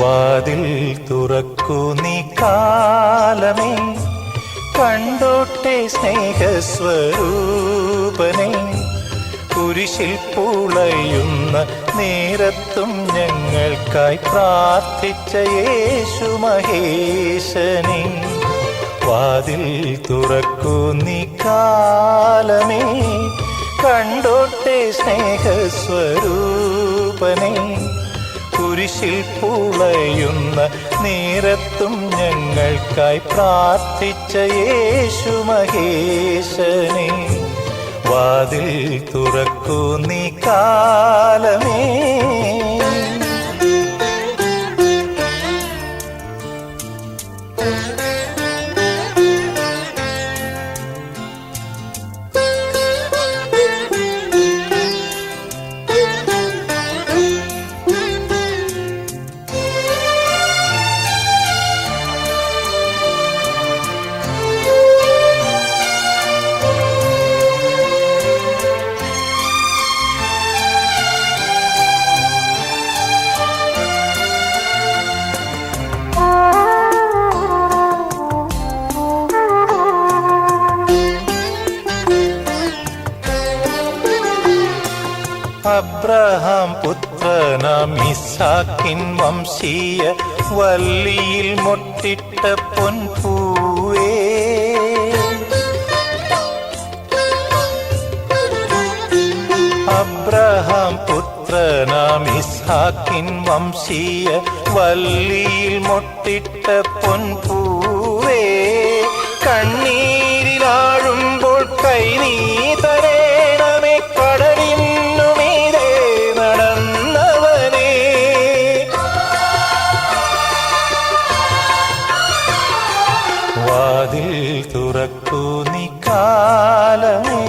വാതിൽ തുറക്കൂ നീ കാലമേ. കണ്ടോട്ടെ സ്നേഹസ്വരൂപനെ. കുരിശിൽ പുളയുന്ന നേരത്തും ഞങ്ങൾക്കായി പ്രാർത്ഥിച്ച യേശു മഹേശനെ. വാതിൽ തുറക്കൂ നീ കാലമേ. കണ്ടോട്ടെ സ്നേഹസ്വരൂപനെ. കുരിശിൽ പുളയുന്ന നേരത്തും ഞങ്ങൾക്കായി പ്രാർത്ഥിച്ച യേശു മഹേശനെ. വാതിൽ തുറക്കൂ നീ കാലമേ. അബ്രഹാം പുത്രനാം ഇസാക്കിൻ വംശീയ വല്ലിയിൽ മൊട്ടിട്ട പൊൻപൂവേ. അബ്രഹാം പുത്രനാം ഇസാക്കിൻ വംശീയ വല്ലിയിൽ മൊട്ടിട്ട പൊൻപൂവേ. കണ്ണീരിലാഴുമ്പോൾ തുറക്കൂ നീ കാലമേ.